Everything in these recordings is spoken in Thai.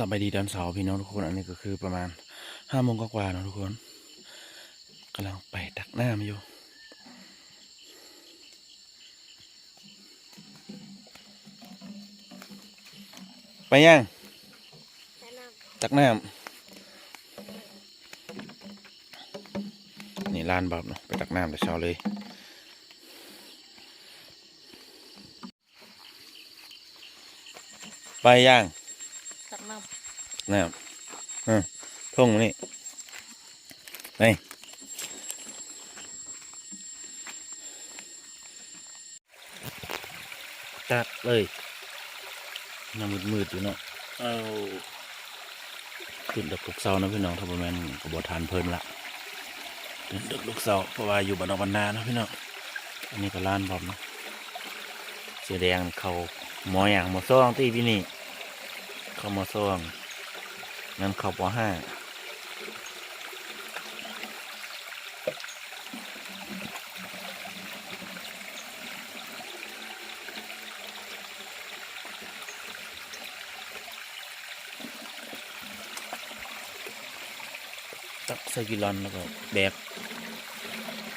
สบายดีตอนเสาร์พี่น้องทุกคนอันนี้ก็คือประมาณห้าโมงกว่าๆเนอะทุกคนกำลังไปตักน้ำอยู่ไปยังตักน้ำนี่ลานบับเนาะไปตักน้ำแต่เช้าเลยไปยัง น้ำอืมทุ่งนี่ไปตักเลยน้ำมืดมืดๆอยู่เนาะเอาขึ้นดึกลูกเสานะพี่น้องถ้าประมาณกบทานเพลินละขึ้นดึกลูกเสาเพราะว่าอยู่บ้านนอกบ้านนานะพี่น้องอันนี้ก็ร้านบอมเนาะเสียแดงเขาหมออย่างหมอซ่องตีพี่นี่เข้ามาซ่วง นั่นเขาปห้าตักใส่กิลอนแล้วก็แบก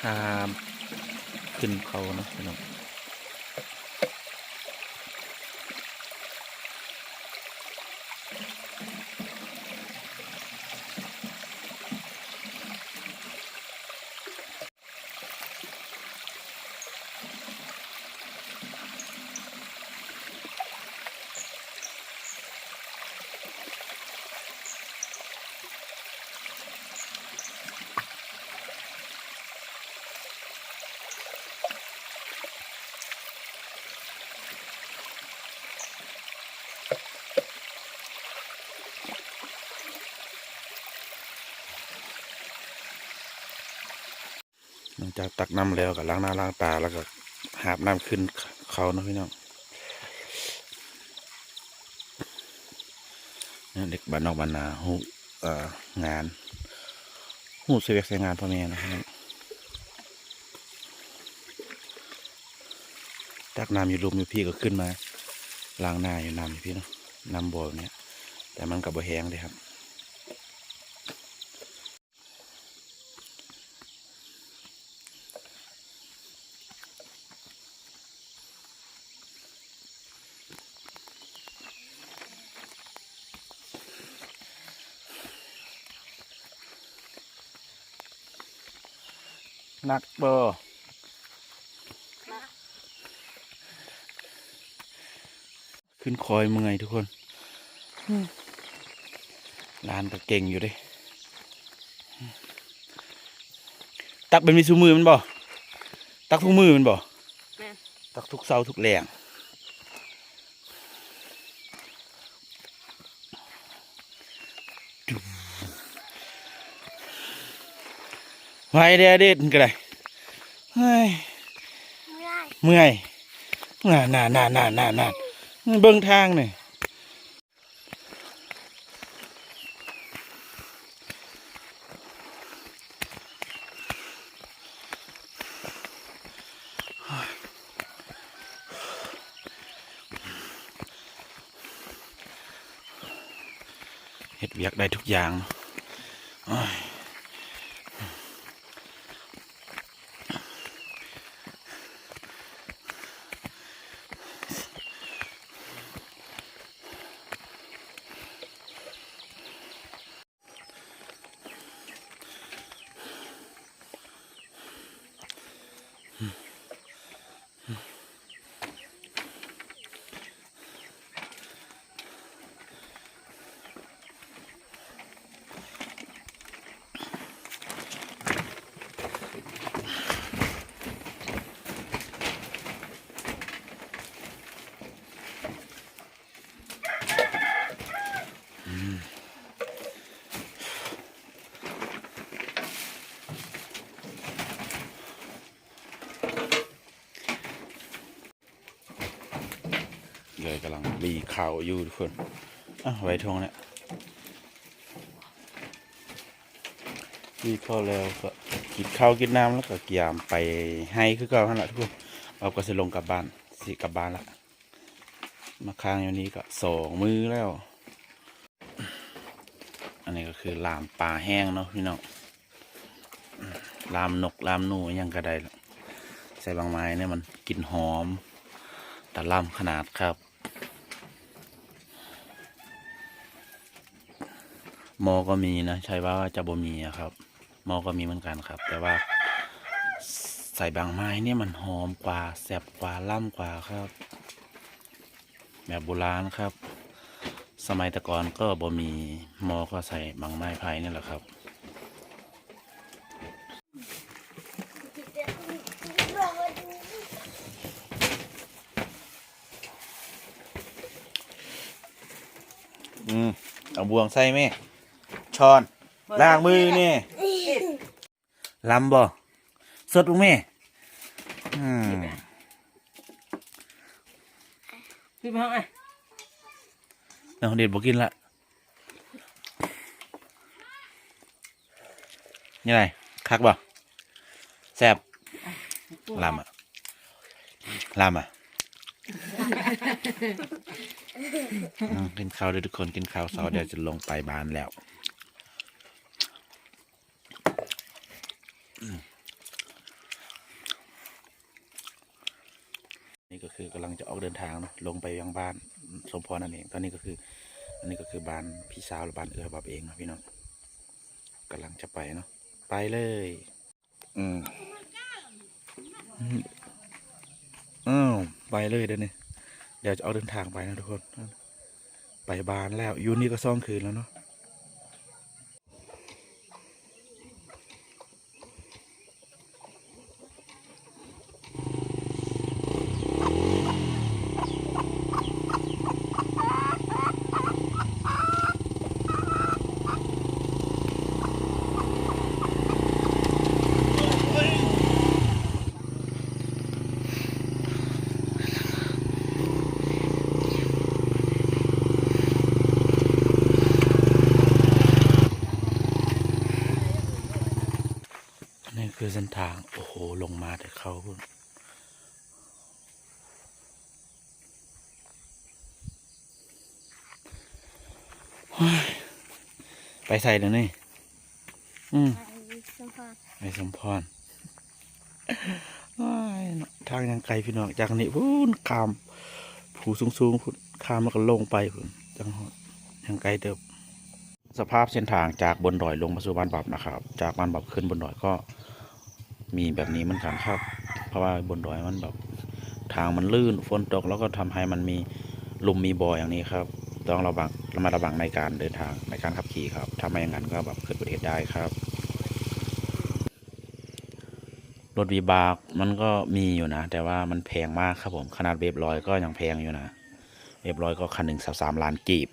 หามขึ้นเขาเนาะพี่น้อง จากตักน้ำแล้วก็ล้างหน้าล้างตาแล้วก็หาบน้ำขึ้นเขาเนาะพี่น้องเนี่ยเด็กบ้านนอกบ้านนาหูงานหูเสียกใส่งานพ่อแม่นะครับตักน้ำอยู่ลุมอยู่พี่ก็ขึ้นมาล้างหน้าอยู่น้ำอยู่พี่เนาะน้ำบ่อเนี้ยแต่มันกับบ่แห้งเลยครับ หนักเบอร์ำนะขึ้นคอยเมื่อยทุกคนลานก็เก่งอยู่เด้ตักเป็นมีสูมือมันบ่ตักทุกมือมันบ่แม่นตักทุกเสาทุกแหล่ง ไว้เด็ดเด็ดก็ได้เฮ้ยเมื่อยน่าน่าน่าน่าน่าน่าเบิ่งทางหน่อยเฮ็ดเวียกได้ทุกอย่างเนาะโอ้ย เลยกำลังรีข่าวอยู่ทุกคนอะไว้ทงเนี่ยรีข้าวแล้วก็กินข้าวกินน้ำแล้วก็เกี่ยมไปให้คือเก่าหั่นแหละทุกคนเราก็จะลงกลับบ้านสิกลับบ้านละมาค้างอยู่นี้ก็สองมือแล้ว อันนี้ก็คือลามปลาแห้งเนาะพี่น้องลามนกลามหนูยังก็ไดล่ะใส่บางไม้เนี่ยมันกลิ่นหอม แตะล่ำขนาดครับ มอก็มีนะใช่ว่าจะบ่มีอะครับมอก็มีเหมือนกันครับ แต่ว่าใส่บางไม้เนี่ยมันหอมกว่าแซ่บกว่าล่ำกว่าครับ แบบโบราณครับ สมัยตะก่อนก็บ่มีมอก็ใส่บางไม้ไผ่นี่แหละครับอืมเอาบวงใส่แม่ ช้อนล้างมือนี่ลำบ่สดลูกแม่อืมพี่พังไอ้น้องเด็ดบอกกินละยังไงคักบ่แซ่บลำอะลำอะอืมกินข้าวด้วยทุกคนกินข้าวเสาร์เดี๋ยวจะลงไปบ้านแล้วอืม นี่ก็คือกำลังจะออกเดินทางนะลงไปยังบ้านสมพรนั่นเอง ตอนนี้ก็คือ อันนี้ก็คือบ้านพี่สาวหรือบ้านเอื้อบับเองนะพี่น้องกำลังจะไปเนาะไปเลย อืมอ้าวไปเลยเดี๋ยวนี้เดี๋ยวจะเอาเดินทางไปนะทุกคน ไปบ้านแล้วยูนี่ก็ซ่องคืนแล้วเนาะ เส้นทาง โอ้โห ลงมาแต่เขาพุ่นเฮ้ยไปใส่เดี๋ยวนี้อืมสมพรไอ้สมพรอ้ายเนาะทางยังไกลพี่น้อง จากนี้พูนขาม ผูสูงสูงๆพูนขามแล้วก็ลงไปพูนจังหอดยังไกลเติบ สภาพเส้นทางจากบนดอยลงมาสู่บ้านบับนะครับ จากบ้านบับขึ้นบนดอยก็ มีแบบนี้เหมือนกันครับ เพราะว่าบนดอยมันแบบทางมันลื่นฝนตกแล้วก็ทำให้มันมีลุมมีบ่ออย่างนี้ครับ ต้องระวังระมัดระวังในการเดินทางในการขับขี่ครับถ้าไม่อย่างนั้นก็แบบเกิดอุบัติเหตุได้ครับรถวีบากมันก็มีอยู่นะ แต่ว่ามันแพงมากครับผมขนาดเวฟลอยก็ยังแพงอยู่นะเวฟลอยก็คันหนึ่งสามล้านกีบ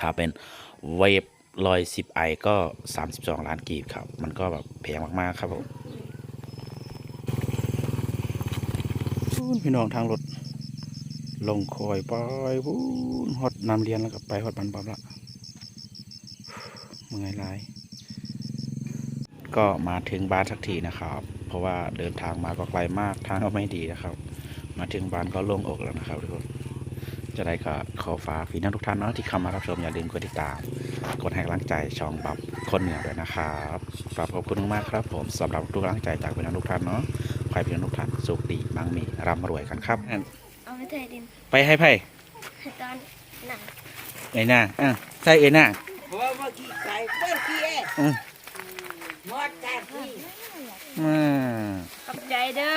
ถ้าเป็นเวฟลอยสิบไอก็สามสิบสองล้านกีบครับ มันก็แบบแพงมากๆครับผม นพี่น้องทางรถลงคอยไปวู้นฮอดน้ำเลียนแล้วก็ไปฮอดบันบับละเมื่อยหลายก็มาถึงบ้านสักทีนะครับ เพราะว่าเดินทางมาก็ไกลมากทางก็ไม่ดีนะครับ มาถึงบ้านก็โล่งอกแล้วนะครับทุกคนจะได้ก็ขอฝากพี่น้องทุกท่านเนาะที่เข้ามารับชมอย่าลืมกดติดตาม กดให้กำลังใจช่องบับคนเหนือด้วยนะครับฝากขอบคุณมากครับ ผมสำหรับทุกกำลังใจจากพี่น้องทุกท่านเนาะ ขอให้พี่น้องทุกท่านสุขดีมั่งมีร่ำรวยกันครับ เอาไปเทดินไปให้ไพ่ตอนหนังไอ้หน้าอะใส่เอ็น่าเพราะว่าเมื่อกี้ไก่เปิ้ลกี้เองอืมหมดแต่พี่อืมขอบใจเด้อ